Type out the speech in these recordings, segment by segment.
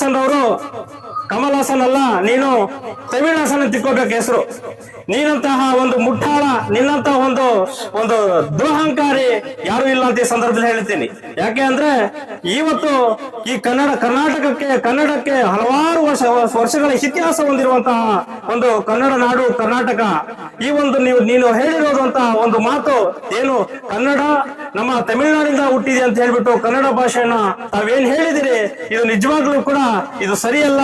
ಹಾಸನ್ ಅವರು ಕಮಲ್ ಹಾಸನ್ ಅಲ್ಲ, ನೀನು ತಮಿಳ್ ಹಾಸನ್ ತಿಕ್ಕೋಬೇಕು ಹೆಸರು. ನೀನಂತಹ ಒಂದು ಮುಟ್ಟಾಳ, ನಿನ್ನಂತಹ ಒಂದು ಒಂದು ದುರಹಂಕಾರಿ ಯಾರು ಇಲ್ಲ ಅಂತ ಈ ಸಂದರ್ಭದಲ್ಲಿ ಹೇಳ್ತೀನಿ. ಯಾಕೆ ಅಂದ್ರೆ ಇವತ್ತು ಈ ಕನ್ನಡ, ಕರ್ನಾಟಕಕ್ಕೆ, ಕನ್ನಡಕ್ಕೆ ಹಲವಾರು ವರ್ಷ, ವರ್ಷಗಳ ಇತಿಹಾಸ ಹೊಂದಿರುವಂತಹ ಒಂದು ಕನ್ನಡ ನಾಡು ಕರ್ನಾಟಕ. ಈ ಒಂದು ನೀವು ನೀನು ಹೇಳಿರೋದಂತಹ ಒಂದು ಮಾತು ಏನು ಕನ್ನಡ ನಮ್ಮ ತಮಿಳುನಾಡಿಂದ ಹುಟ್ಟಿದೆ ಅಂತ ಹೇಳ್ಬಿಟ್ಟು ಕನ್ನಡ ಭಾಷೆಯನ್ನ ತಾವೇನ್ ಹೇಳಿದಿರಿ? ಇದು ನಿಜವಾಗ್ಲೂ ಕೂಡ ಇದು ಸರಿಯಲ್ಲ.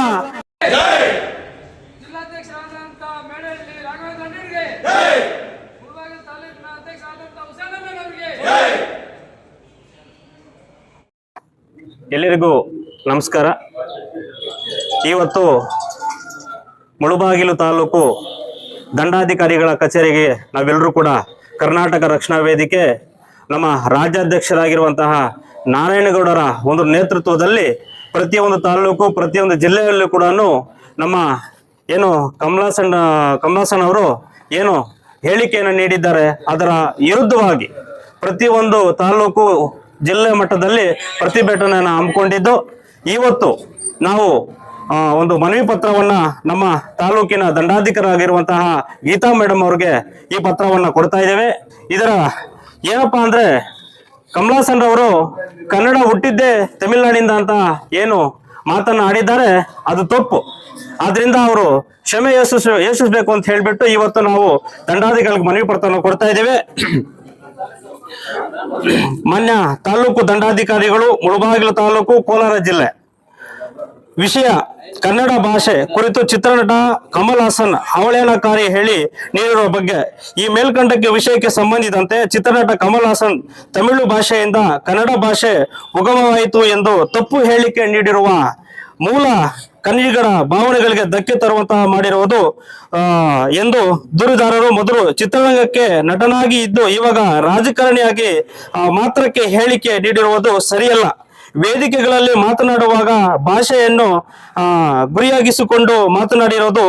ಎಲ್ಲರಿಗೂ ನಮಸ್ಕಾರ. ಇವತ್ತು ಮುಳುಬಾಗಿಲು ತಾಲೂಕು ದಂಡಾಧಿಕಾರಿಗಳ ಕಚೇರಿಗೆ ನಾವೆಲ್ಲರೂ ಕೂಡ ಕರ್ನಾಟಕ ರಕ್ಷಣಾ ವೇದಿಕೆ, ನಮ್ಮ ರಾಜ್ಯಾಧ್ಯಕ್ಷರಾಗಿರುವಂತಹ ನಾರಾಯಣಗೌಡರ ಒಂದು ನೇತೃತ್ವದಲ್ಲಿ ಪ್ರತಿಯೊಂದು ತಾಲೂಕು, ಪ್ರತಿಯೊಂದು ಜಿಲ್ಲೆಯಲ್ಲೂ ಕೂಡ ನಮ್ಮ ಏನು ಕಮಲಾಸನ್ ಕಮಲಾಸನ್ ಅವರು ಏನು ಹೇಳಿಕೆಯನ್ನು ನೀಡಿದ್ದಾರೆ. ಅದರ ವಿರುದ್ಧವಾಗಿ ಪ್ರತಿಯೊಂದು ತಾಲೂಕು, ಜಿಲ್ಲೆ ಮಟ್ಟದಲ್ಲಿ ಪ್ರತಿಭಟನೆಯನ್ನು ಹಮ್ಮಿಕೊಂಡಿದ್ದು, ಇವತ್ತು ನಾವು ಒಂದು ಮನವಿ ಪತ್ರವನ್ನ ನಮ್ಮ ತಾಲೂಕಿನ ದಂಡಾಧಿಕಾರಿಯಾಗಿರುವಂತಹ ಗೀತಾ ಮೇಡಮ್ ಅವ್ರಿಗೆ ಈ ಪತ್ರವನ್ನ ಕೊಡ್ತಾ ಇದ್ದೇವೆ. ಇದರ ಏನಪ್ಪಾ ಅಂದ್ರೆ, ಕಮಲಾಸನ್ ರವರು ಕನ್ನಡ ಹುಟ್ಟಿದ್ದೇ ತಮಿಳ್ನಾಡಿಂದ ಅಂತ ಏನು ಮಾತನ್ನ ಆಡಿದ್ದಾರೆ, ಅದು ತಪ್ಪು. ಆದ್ರಿಂದ ಅವರು ಕ್ಷಮೆ ಯಶಸ್ ಯಶಸ್ಬೇಕು ಅಂತ ಹೇಳ್ಬಿಟ್ಟು ಇವತ್ತು ನಾವು ದಂಡಾಧಿಕಾರಿಗೆ ಮನವಿ ಪತ್ರವನ್ನು ಕೊಡ್ತಾ ಇದ್ದೇವೆ. ಮಾನ್ಯ ತಾಲೂಕು ದಂಡಾಧಿಕಾರಿಗಳು, ಮುಳಬಾಗಿಲು ತಾಲೂಕು ಕೋಲಾರ ಜಿಲ್ಲೆ. ವಿಷಯ ಕನ್ನಡ ಭಾಷೆ ಕುರಿತು ಚಿತ್ರನಟ ಕಮಲ್ ಹಾಸನ್ ಅವಳೇನಕಾರಿ ಹೇಳಿ ನೀಡಿರುವ ಬಗ್ಗೆ. ಈ ಮೇಲ್ಕಂಡಕ್ಕೆ ವಿಷಯಕ್ಕೆ ಸಂಬಂಧಿಸಿದಂತೆ ಚಿತ್ರನಟ ಕಮಲ್ ಹಾಸನ್ ತಮಿಳು ಭಾಷೆಯಿಂದ ಕನ್ನಡ ಭಾಷೆ ಉಗಮವಾಯಿತು ಎಂದು ತಪ್ಪು ಹೇಳಿಕೆ ನೀಡಿರುವ ಮೂಲ ಕನ್ನಡಿಗರ ಭಾವನೆಗಳಿಗೆ ಧಕ್ಕೆ ತರುವಂತಹ ಮಾಡಿರುವುದು ಎಂದು ದೂರುದಾರರು ಮೊದಲು ಚಿತ್ರರಂಗಕ್ಕೆ ನಟನಾಗಿ ಇದ್ದು ಇವಾಗ ರಾಜಕಾರಣಿಯಾಗಿ ಮಾತ್ರಕ್ಕೆ ಹೇಳಿಕೆ ನೀಡಿರುವುದು ಸರಿಯಲ್ಲ. ವೇದಿಕೆಗಳಲ್ಲಿ ಮಾತನಾಡುವಾಗ ಭಾಷೆಯನ್ನು ಗುರಿಯಾಗಿಸಿಕೊಂಡು ಮಾತನಾಡಿರೋದು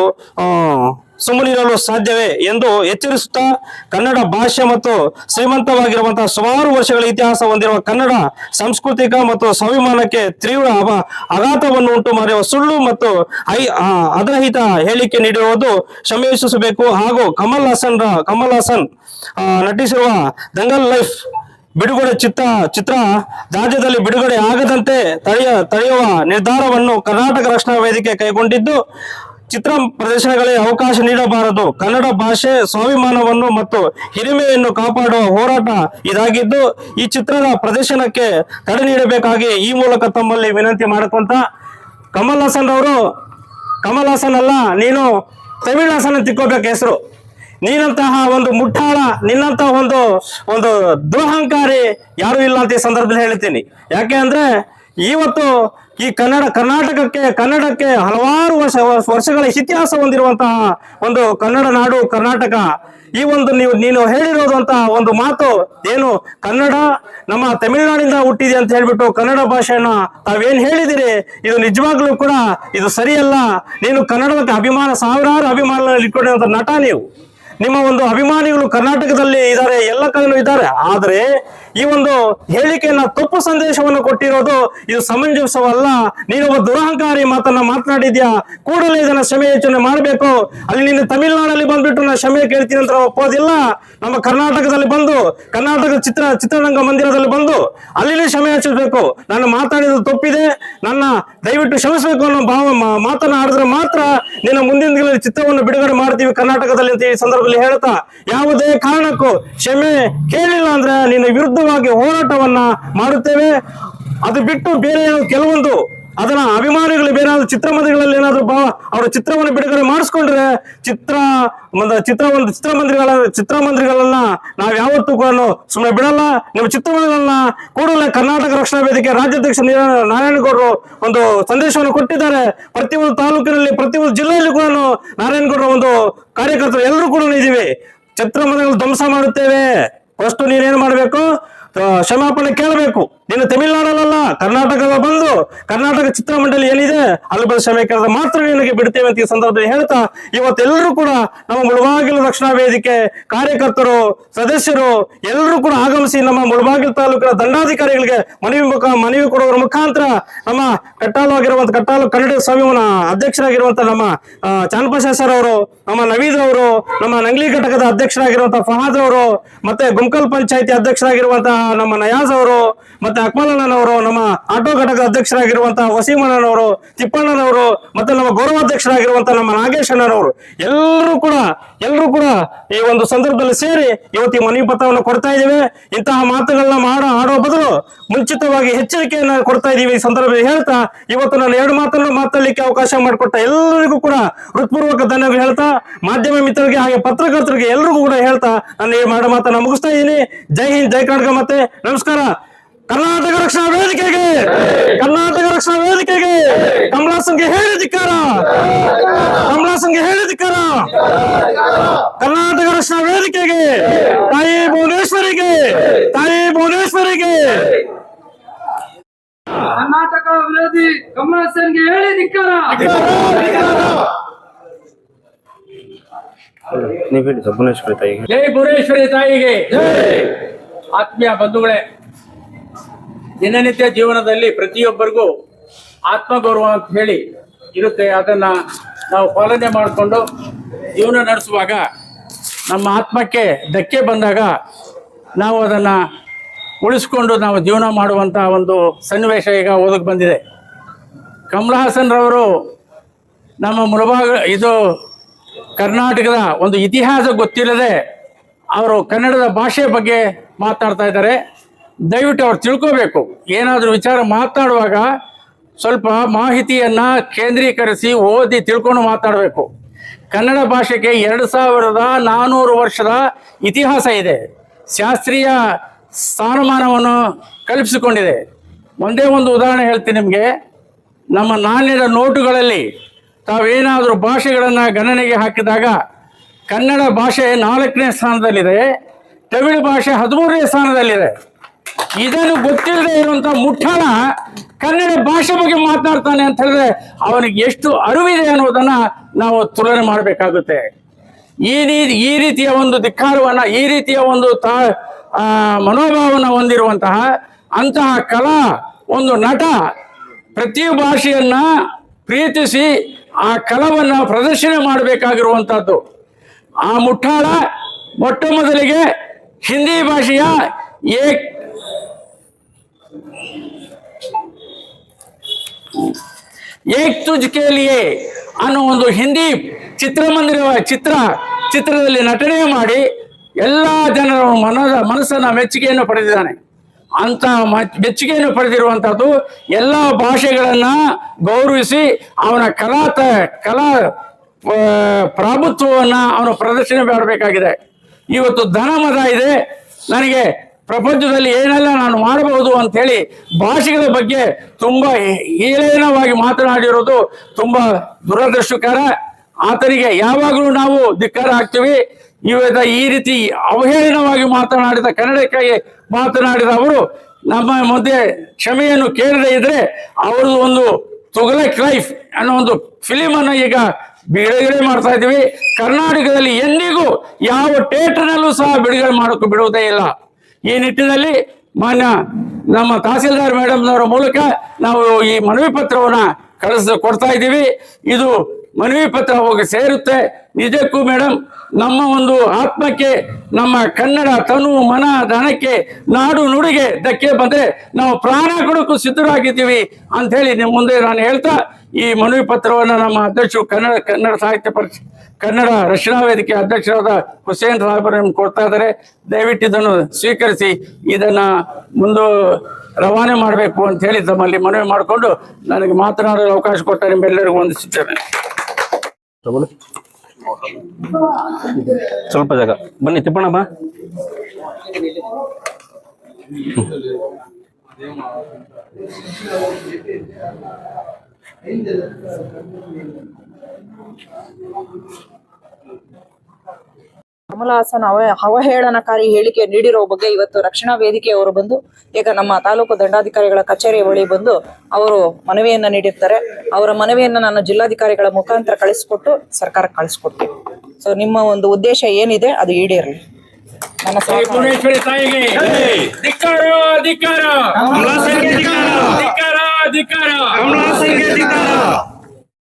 ಸುಮ್ಮನಿರಲು ಸಾಧ್ಯವೇ ಎಂದು ಎಚ್ಚರಿಸುತ್ತಾ ಕನ್ನಡ ಭಾಷೆ ಮತ್ತು ಶ್ರೀಮಂತವಾಗಿರುವಂತಹ ಸುಮಾರು ವರ್ಷಗಳ ಇತಿಹಾಸ ಹೊಂದಿರುವ ಕನ್ನಡ ಸಾಂಸ್ಕೃತಿಕ ಮತ್ತು ಸ್ವಾಭಿಮಾನಕ್ಕೆ ತೀವ್ರ ಆಘಾತವನ್ನು ಉಂಟು ಮಾಡಿರುವ ಸುಳ್ಳು ಮತ್ತು ಐ ಅದರಹಿತ ಹೇಳಿಕೆ ನೀಡಿರುವುದು ಕ್ಷಮೆಯಿಸಬೇಕು ಹಾಗೂ ಕಮಲ್ ಹಾಸನ್ ಕಮಲ್ ಹಾಸನ್ ನಟಿಸಿರುವ ದಂಗಲ್ ಲೈಫ್ ಬಿಡುಗಡೆ ಚಿತ್ರ ಚಿತ್ರ ರಾಜ್ಯದಲ್ಲಿ ಬಿಡುಗಡೆ ಆಗದಂತೆ ತಡೆಯ, ತಡೆಯುವ ನಿರ್ಧಾರವನ್ನು ಕರ್ನಾಟಕ ರಕ್ಷಣಾ ವೇದಿಕೆ ಕೈಗೊಂಡಿದ್ದು, ಚಿತ್ರ ಪ್ರದರ್ಶನಗಳಿಗೆ ಅವಕಾಶ ನೀಡಬಾರದು. ಕನ್ನಡ ಭಾಷೆ ಸ್ವಾಭಿಮಾನವನ್ನು ಮತ್ತು ಹಿರಿಮೆಯನ್ನು ಕಾಪಾಡುವ ಹೋರಾಟ ಇದಾಗಿದ್ದು, ಈ ಚಿತ್ರದ ಪ್ರದರ್ಶನಕ್ಕೆ ತಡೆ ನೀಡಬೇಕಾಗಿ ಈ ಮೂಲಕ ತಮ್ಮಲ್ಲಿ ವಿನಂತಿ ಮಾಡಿಕೊಂತ ಕಮಲ್ ಹಾಸನ್ ಅವರು ಕಮಲ್ ಹಾಸನ್ ಅಲ್ಲ, ನೀನು ತಮಿಳ್ ಹಾಸನ್ ತಿಕ್ಕೋಬೇಕು ಹೆಸರು. ನೀನಂತಹ ಒಂದು ಮುಟ್ಟಾಳ ನಿನ್ನಂತಹ ಒಂದು ಒಂದು ದುರಹಂಕಾರಿ ಯಾರು ಇಲ್ಲ ಅಂತ ಈ ಸಂದರ್ಭದಲ್ಲಿ ಹೇಳ್ತೀನಿ. ಯಾಕೆ ಅಂದ್ರೆ ಇವತ್ತು ಈ ಕನ್ನಡ, ಕರ್ನಾಟಕಕ್ಕೆ, ಕನ್ನಡಕ್ಕೆ ಹಲವಾರು ವರ್ಷ, ವರ್ಷಗಳ ಇತಿಹಾಸ ಹೊಂದಿರುವಂತಹ ಒಂದು ಕನ್ನಡ ನಾಡು, ಕರ್ನಾಟಕ, ಈ ಒಂದು ನೀವು, ನೀನು ಹೇಳಿರೋದಂತಹ ಒಂದು ಮಾತು ಏನು? ಕನ್ನಡ ನಮ್ಮ ತಮಿಳುನಾಡಿಂದ ಹುಟ್ಟಿದೆ ಅಂತ ಹೇಳ್ಬಿಟ್ಟು ಕನ್ನಡ ಭಾಷೆಯನ್ನ ತಾವೇನ್ ಹೇಳಿದಿರಿ? ಇದು ನಿಜವಾಗ್ಲೂ ಕೂಡ ಇದು ಸರಿಯಲ್ಲ. ನೀನು ಕನ್ನಡದ ಅಭಿಮಾನ, ಸಾವಿರಾರು ಅಭಿಮಾನ ಇಟ್ಕೊಂಡಿರುವಂತ ನಟ ನೀವು. ನಿಮ್ಮ ಒಂದು ಅಭಿಮಾನಿಗಳು ಕರ್ನಾಟಕದಲ್ಲಿ ಇದ್ದಾರೆ, ಎಲ್ಲ ಕಡೆನೂ ಇದ್ದಾರೆ. ಆದ್ರೆ ಈ ಒಂದು ಹೇಳಿಕೆಯನ್ನ, ತಪ್ಪು ಸಂದೇಶವನ್ನು ಕೊಟ್ಟಿರೋದು ಇದು ಸಮಂಜಸವಲ್ಲ. ನೀನೊಬ್ಬ ದುರಹಂಕಾರಿ ಮಾತನ್ನ ಮಾತನಾಡಿದ್ಯಾ? ಕೂಡಲೇ ಇದನ್ನ ಕ್ಷಮೆ ಯೋಚನೆ ಮಾಡಬೇಕು. ಅಲ್ಲಿ ನೀನು ತಮಿಳುನಾಡಲ್ಲಿ ಬಂದ್ಬಿಟ್ಟು ನಾ ಕ್ಷಮೆ ಕೇಳ್ತೀನಿ ಅಂತ ಒಪ್ಪೋದಿಲ್ಲ. ನಮ್ಮ ಕರ್ನಾಟಕದಲ್ಲಿ ಬಂದು, ಕರ್ನಾಟಕ ಚಿತ್ರ, ಚಿತ್ರರಂಗ ಮಂದಿರದಲ್ಲಿ ಬಂದು, ಅಲ್ಲಿನೇ ಕ್ಷಮೆ ಯೋಚಿಸಬೇಕು. ನಾನು ಮಾತಾಡಿದ್ದು ತಪ್ಪಿದೆ. ನನ್ನ ದಯವಿಟ್ಟು ಕ್ಷಮಿಸಬೇಕು ಅನ್ನೋ ಭಾವ ಮಾತನ್ನ ಆಡಿದ್ರೆ ಮಾತ್ರ ನಿನ್ನ ಮುಂದಿನ ಚಿತ್ರವನ್ನ ಬಿಡುಗಡೆ ಮಾಡ್ತೀವಿ ಕರ್ನಾಟಕದಲ್ಲಿ ಅಂತ ಈ ಸಂದರ್ಭದಲ್ಲಿ ಹೇಳ್ತಾ, ಯಾವುದೇ ಕಾರಣಕ್ಕೂ ಕ್ಷಮೆ ಕೇಳಿಲ್ಲ ಅಂದ್ರೆ ನಿನ್ನ ವಿರುದ್ಧವಾಗಿ ಹೋರಾಟವನ್ನ ಮಾಡುತ್ತೇವೆ. ಅದು ಬಿಟ್ಟು ಬೇರೆ ಕೆಲವೊಂದು ಅದನ್ನ ಅಭಿಮಾನಿಗಳು ಬೇರೆ ಚಿತ್ರಮಂದಿರಗಳಲ್ಲಿ ಏನಾದ್ರು ಅವರ ಚಿತ್ರವನ್ನು ಬಿಡುಗಡೆ ಮಾಡಿಸ್ಕೊಂಡ್ರೆ ಚಿತ್ರ ಒಂದು ಚಿತ್ರ ಒಂದು ಚಿತ್ರಮಂದಿರಗಳ, ಚಿತ್ರಮಂದಿರಗಳನ್ನ ನಾವ್ ಯಾವತ್ತೂ ಕೂಡ ಸುಮ್ಮನೆ ಬಿಡಲ್ಲ. ನಿಮ್ಮ ಚಿತ್ರಮಂದಿರಗಳನ್ನ ಕೂಡಲೇ ಕರ್ನಾಟಕ ರಕ್ಷಣಾ ವೇದಿಕೆ ರಾಜ್ಯಾಧ್ಯಕ್ಷ ನೀರ- ನಾರಾಯಣಗೌಡರು ಒಂದು ಸಂದೇಶವನ್ನು ಕೊಟ್ಟಿದ್ದಾರೆ. ಪ್ರತಿಯೊಂದು ತಾಲೂಕಿನಲ್ಲಿ ಪ್ರತಿಯೊಂದು ಜಿಲ್ಲೆಯಲ್ಲಿ ಕೂಡ ನಾರಾಯಣಗೌಡರ ಒಂದು ಕಾರ್ಯಕರ್ತರು ಎಲ್ಲರೂ ಕೂಡ ಇದೀವಿ ಚಿತ್ರಮಂದಿರಗಳು ಧ್ವಂಸ ಮಾಡುತ್ತೇವೆ. ಫಸ್ಟ್ ನೀನೇನ್ ಮಾಡ್ಬೇಕು? ಕ್ಷಮಾಪಣೆ ಕೇಳಬೇಕು. ನೀನು ತಮಿಳುನಾಡಲ್ಲ ಕರ್ನಾಟಕದ ಬಂದು, ಕರ್ನಾಟಕ ಚಿತ್ರಮಂಡಳಿ ಏನಿದೆ, ಅಲ್ಲಿ ಬಂದು ಮಾತ್ರ ನಿನಗೆ ಬಿಡ್ತೇವೆ ಅಂತ ಈ ಸಂದರ್ಭದಲ್ಲಿ ಹೇಳ್ತಾ, ಇವತ್ತೆಲ್ಲರೂ ಕೂಡ ನಮ್ಮ ಮುಳಬಾಗಿಲು ರಕ್ಷಣಾ ವೇದಿಕೆ ಕಾರ್ಯಕರ್ತರು, ಸದಸ್ಯರು, ಎಲ್ಲರೂ ಕೂಡ ಆಗಮಿಸಿ ನಮ್ಮ ಮುಳಬಾಗಿಲು ತಾಲೂಕಿನ ದಂಡಾಧಿಕಾರಿಗಳಿಗೆ ಮನವಿ ಮುಖ, ಮನವಿ ಕೊಡುವುದರ ಮುಖಾಂತರ ನಮ್ಮ ಕಟ್ಟಾಲು ಆಗಿರುವಂತ, ಕಟ್ಟಾಲು ಕನ್ನಡ ಸ್ವಾಮಿಯವನ ಅಧ್ಯಕ್ಷರಾಗಿರುವಂತ ನಮ್ಮ ಚಾನಪಶ ಸರ್ ಅವರು, ನಮ್ಮ ನವೀದ್ ಅವರು, ನಮ್ಮ ನಂಗ್ಲಿ ಘಟಕದ ಅಧ್ಯಕ್ಷರಾಗಿರುವಂತಹ ಫಹಾದ್ ಅವರು, ಮತ್ತೆ ಗುಮ್ಕಲ್ ಪಂಚಾಯತಿ ಅಧ್ಯಕ್ಷರಾಗಿರುವಂತಹ ನಮ್ಮ ನಯಾಜ್ ಅವರು ಅಕ್ಮಲಣ್ಣನವರು ನಮ್ಮ ಆಟೋ ಘಟಕದ ಅಧ್ಯಕ್ಷರಾಗಿರುವಂತಹ ವಸೀಮಣ್ಣನವರು ತಿಪ್ಪಣ್ಣನವರು, ಮತ್ತೆ ನಮ್ಮ ಗೌರವಾಧ್ಯಕ್ಷರಾಗಿರುವಂತಹ ನಮ್ಮ ನಾಗೇಶ್ ಅಣ್ಣನವರು ಎಲ್ಲರೂ ಕೂಡ ಎಲ್ಲರೂ ಕೂಡ ಈ ಒಂದು ಸಂದರ್ಭದಲ್ಲಿ ಸೇರಿ ಇವತ್ತು ಮನವಿ ಪತ್ರವನ್ನು ಕೊಡ್ತಾ ಇದ್ದೇವೆ. ಇಂತಹ ಮಾತುಗಳನ್ನ ಮಾಡೋ, ಆಡೋ ಬದಲು ಮುಂಚಿತವಾಗಿ ಎಚ್ಚರಿಕೆಯನ್ನ ಕೊಡ್ತಾ ಇದ್ದೀವಿ ಈ ಸಂದರ್ಭದಲ್ಲಿ ಹೇಳ್ತಾ, ಇವತ್ತು ನಾನು ಎರಡು ಮಾತನ್ನು ಮಾತಾಡ್ಲಿಕ್ಕೆ ಅವಕಾಶ ಮಾಡಿಕೊಟ್ಟ ಎಲ್ಲರಿಗೂ ಕೂಡ ಹೃತ್ಪೂರ್ವಕ ಧನ್ಯವಾದ ಹೇಳ್ತಾ, ಮಾಧ್ಯಮ ಮಿತ್ರರಿಗೆ ಹಾಗೆ ಪತ್ರಕರ್ತರಿಗೆ ಎಲ್ರಿಗೂ ಕೂಡ ಹೇಳ್ತಾ, ನಾನು ಈ ಮಾಡೋ ಮಾತನ್ನ ಮುಗಿಸ್ತಾ ಇದ್ದೀನಿ. ಜೈ ಹಿಂದ್, ಜೈ ಕರ್ನಾಟಕ ಮತ್ತೆ. ನಮಸ್ಕಾರ. ಕರ್ನಾಟಕ ರಕ್ಷಣಾ ವೇದಿಕೆಗೆ. ಕರ್ನಾಟಕ ರಕ್ಷಣಾ ವೇದಿಕೆಗೆ ಕಮಲಾಸನ್ಗೆ ಹೇಳಿ ಧಿಕ್ಕಾರ. ಕಮಲಾಸನ್ಗೆ ಹೇಳಿ ಧಿಕ್ಕಾರ. ಕರ್ನಾಟಕ ರಕ್ಷಣಾ ವೇದಿಕೆಗೆ ತಾಯಿ ಭುವನೇಶ್ವರಿಗೆ ತಾಯಿ ಭುವನೇಶ್ವರಿಗೆ. ಕರ್ನಾಟಕ ವಿರೋಧಿ ಕಮಲಾಸನ್ಗೆ ಹೇಳಿ ಧಿಕ್ಕಾರ. ನೀವು ಹೇಳಿ ಭುವನೇಶ್ವರಿ ತಾಯಿಗೆ ಜೈ ಭುವನೇಶ್ವರಿ ತಾಯಿಗೆ. ಆತ್ಮೀಯ ಬಂಧುಗಳೇ ದಿನನಿತ್ಯ ಜೀವನದಲ್ಲಿ ಪ್ರತಿಯೊಬ್ಬರಿಗೂ ಆತ್ಮಗೌರವ ಅಂತ ಹೇಳಿ ಇರುತ್ತೆ. ಅದನ್ನ ನಾವು ಪಾಲನೆ ಮಾಡಿಕೊಂಡು ಜೀವನ ನಡೆಸುವಾಗ ನಮ್ಮ ಆತ್ಮಕ್ಕೆ ಧಕ್ಕೆ ಬಂದಾಗ ನಾವು ಅದನ್ನ ಉಳಿಸ್ಕೊಂಡು ನಾವು ಜೀವನ ಮಾಡುವಂಥ ಒಂದು ಸನ್ನಿವೇಶ ಈಗ ಓದಕ್ಕೆ ಬಂದಿದೆ. ಕಮಲಹಾಸನ್ರವರು ಹಾಸನ್ ರವರು ನಮ್ಮ ಮುಳಬಾಗ ಇದು ಕರ್ನಾಟಕದ ಒಂದು ಇತಿಹಾಸ ಗೊತ್ತಿಲ್ಲದೆ ಅವರು ಕನ್ನಡದ ಭಾಷೆ ಬಗ್ಗೆ ಮಾತಾಡ್ತಾ ಇದ್ದಾರೆ. ದಯವಿಟ್ಟು ಅವ್ರು ತಿಳ್ಕೋಬೇಕು. ಏನಾದರೂ ವಿಚಾರ ಮಾತನಾಡುವಾಗ ಸ್ವಲ್ಪ ಮಾಹಿತಿಯನ್ನು ಕೇಂದ್ರೀಕರಿಸಿ ಓದಿ ತಿಳ್ಕೊಂಡು ಮಾತಾಡಬೇಕು. ಕನ್ನಡ ಭಾಷೆಗೆ ಎರಡು ಸಾವಿರದ ನಾನ್ನೂರು ವರ್ಷದ ಇತಿಹಾಸ ಇದೆ. ಶಾಸ್ತ್ರೀಯ ಸ್ಥಾನಮಾನವನ್ನು ಕಲ್ಪಿಸಿಕೊಂಡಿದೆ. ಒಂದೇ ಒಂದು ಉದಾಹರಣೆ ಹೇಳ್ತೀನಿ ನಿಮಗೆ. ನಮ್ಮ ನಾಣ್ಯದ ನೋಟುಗಳಲ್ಲಿ ತಾವೇನಾದರೂ ಭಾಷೆಗಳನ್ನು ಗಣನೆಗೆ ಹಾಕಿದಾಗ ಕನ್ನಡ ಭಾಷೆ ನಾಲ್ಕನೇ ಸ್ಥಾನದಲ್ಲಿದೆ. ತಮಿಳು ಭಾಷೆ ಹದಿಮೂರನೇ ಸ್ಥಾನದಲ್ಲಿದೆ. ಇದನ್ನು ಗೊತ್ತಿಲ್ಲದೆ ಇರುವಂತ ಮುಠಾಳ ಕನ್ನಡ ಭಾಷೆ ಬಗ್ಗೆ ಮಾತನಾಡ್ತಾನೆ ಅಂತ ಹೇಳಿದ್ರೆ ಅವನಿಗೆ ಎಷ್ಟು ಅರಿವಿದೆ ಅನ್ನೋದನ್ನ ನಾವು ತುಲನೆ ಮಾಡಬೇಕಾಗುತ್ತೆ. ಈ ರೀತಿ, ಈ ರೀತಿಯ ಒಂದು ಧಿಕ್ಕಾರವನ್ನ, ಈ ರೀತಿಯ ಒಂದು ತಾ ಮನೋಭಾವನ ಹೊಂದಿರುವಂತಹ ಅಂತಹ ಕಲಾ, ಒಂದು ನಟ ಪ್ರತಿ ಭಾಷೆಯನ್ನ ಪ್ರೀತಿಸಿ ಆ ಕಲವನ್ನ ಪ್ರದರ್ಶನ ಮಾಡಬೇಕಾಗಿರುವಂತಹದ್ದು. ಆ ಮುಠಾಳ ಮೊಟ್ಟ ಮೊದಲಿಗೆ ಹಿಂದಿ ಭಾಷೆಯ ಏಕ್ ಏಕ್ ತುಜ್ ಕೆ ಲಿಯೆ ಅನ್ನೋ ಒಂದು ಹಿಂದಿ ಚಿತ್ರಮಂದಿರ ಚಿತ್ರ ಚಿತ್ರದಲ್ಲಿ ನಟನೆ ಮಾಡಿ ಎಲ್ಲ ಜನರ ಮನ ಮನಸ್ಸನ್ನ ಮೆಚ್ಚುಗೆಯನ್ನು ಪಡೆದಿದ್ದಾನೆ. ಅಂತ ಮೆಚ್ಚುಗೆಯನ್ನು ಪಡೆದಿರುವಂಥದ್ದು ಎಲ್ಲ ಭಾಷೆಗಳನ್ನ ಗೌರವಿಸಿ ಅವನ ಕಲಾ ತ- ಕಲಾ ಪ್ರಾಭುತ್ವವನ್ನು ಅವನು ಪ್ರದರ್ಶನ ಮಾಡಬೇಕಾಗಿದೆ. ಇವತ್ತು ಧನ ಮದ ಇದೆ. ನನಗೆ ಪ್ರಪಂಚದಲ್ಲಿ ಏನೆಲ್ಲ ನಾನು ಮಾಡಬಹುದು ಅಂತ ಹೇಳಿ ಭಾಷೆಗಳ ಬಗ್ಗೆ ತುಂಬಾ ಹೇ- ಹೇಳೀನವಾಗಿ ಮಾತನಾಡಿರೋದು ತುಂಬಾ ದುರದೃಷ್ಟಕರ. ಆತನಿಗೆ ಯಾವಾಗಲೂ ನಾವು ಧಿಕ್ಕಾರ ಹಾಕ್ತೀವಿ ಇವತ್ತ ಈ ರೀತಿ ಅವಹೇಳನವಾಗಿ ಮಾತನಾಡಿದ ಕನ್ನಡಕ್ಕಾಗಿ ಮಾತನಾಡಿದ ಅವರು, ನಮ್ಮ ಮಧ್ಯೆ ಕ್ಷಮೆಯನ್ನು ಕೇಳದೇ ಇದ್ರೆ ಅವರದು ಒಂದು ತುಗಲಕ್ ಲೈಫ್ ಅನ್ನೋ ಒಂದು ಫಿಲಿಮ್ ಅನ್ನು ಈಗ ಬಿಡುಗಡೆ ಮಾಡ್ತಾ ಇದ್ದೀವಿ. ಕರ್ನಾಟಕದಲ್ಲಿ ಎಂದಿಗೂ ಯಾವ ಥಿಯೇಟರ್ನಲ್ಲೂ ಸಹ ಬಿಡುಗಡೆ ಮಾಡೋಕೆ ಬಿಡುವುದೇ ಇಲ್ಲ. ಈ ನಿಟ್ಟಿನಲ್ಲಿ ಮಾನ್ಯ ನಮ್ಮ ತಹಸೀಲ್ದಾರ್ ಮೇಡಮ್ನವರ ಮೂಲಕ ನಾವು ಈ ಮನವಿ ಪತ್ರವನ್ನು ಕಳಿಸ್ ಕೊಡ್ತಾ ಇದ್ದೀವಿ. ಇದು ಮನವಿ ಪತ್ರ ಹೋಗಿ ಸೇರುತ್ತೆ. ನಿಜಕ್ಕೂ ಮೇಡಮ್ ನಮ್ಮ ಒಂದು ಆತ್ಮಕ್ಕೆ, ನಮ್ಮ ಕನ್ನಡ ತನು ಮನ ದನಕ್ಕೆ ನಾಡು ನುಡಿಗೆ ಧಕ್ಕೆ ಬಂದರೆ ನಾವು ಪ್ರಾಣ ಕೊಡೋಕ್ಕೂ ಸಿದ್ಧರಾಗಿದ್ದೀವಿ ಅಂಥೇಳಿ ನಿಮ್ಮ ಮುಂದೆ ನಾನು ಹೇಳ್ತಾ ಈ ಮನವಿ ಪತ್ರವನ್ನು ನಮ್ಮ ಅಧ್ಯಕ್ಷರು ಕನ್ನಡ ಕನ್ನಡ ಸಾಹಿತ್ಯ ಪರಿಷತ್ ಕನ್ನಡ ರಕ್ಷಣಾ ವೇದಿಕೆ ಅಧ್ಯಕ್ಷರಾದ ಹುಸೇನ್ ಸಾಹೇಬರನ್ನು ಕೊಡ್ತಾ ಇದ್ದಾರೆ. ದಯವಿಟ್ಟು ಇದನ್ನು ಸ್ವೀಕರಿಸಿ, ಇದನ್ನು ಮುಂದೆ ರವಾನೆ ಮಾಡಬೇಕು ಅಂತ ಹೇಳಿ ತಮ್ಮಲ್ಲಿ ಮನವಿ ಮಾಡಿಕೊಂಡು ನನಗೆ ಮಾತನಾಡಲು ಅವಕಾಶ ಕೊಟ್ಟ ನಿಮ್ಮೆಲ್ಲರಿಗೂ ವಂದಿಸುತ್ತೇನೆ ಸ್ವಲ್ಪ ಜಾಗ. ಬನ್ನಿ, ತಿಪ್ಪಣ್ಣ ಬಾ. ಕಮಲ ಹಾಸನ್ ಅವ ಅವಹೇಳನಕಾರಿ ಹೇಳಿಕೆ ನೀಡಿರೋ ಬಗ್ಗೆ ಇವತ್ತು ರಕ್ಷಣಾ ವೇದಿಕೆಯವರು ಬಂದು ಈಗ ನಮ್ಮ ತಾಲೂಕು ದಂಡಾಧಿಕಾರಿಗಳ ಕಚೇರಿಯ ಬಳಿ ಬಂದು ಅವರು ಮನವಿಯನ್ನ ನೀಡಿರ್ತಾರೆ. ಅವರ ಮನವಿಯನ್ನ ನಾನು ಜಿಲ್ಲಾಧಿಕಾರಿಗಳ ಮುಖಾಂತರ ಕಳಿಸ್ಕೊಟ್ಟು ಸರ್ಕಾರಕ್ಕೆ ಕಳಿಸ್ಕೊಡ್ತೀನಿ. ಸೊ ನಿಮ್ಮ ಒಂದು ಉದ್ದೇಶ ಏನಿದೆ ಅದು ಈಡೇರಲಿ. ನನ್ನ ಸಹಕಾರ ಭುವನೇಶ್ವರಿ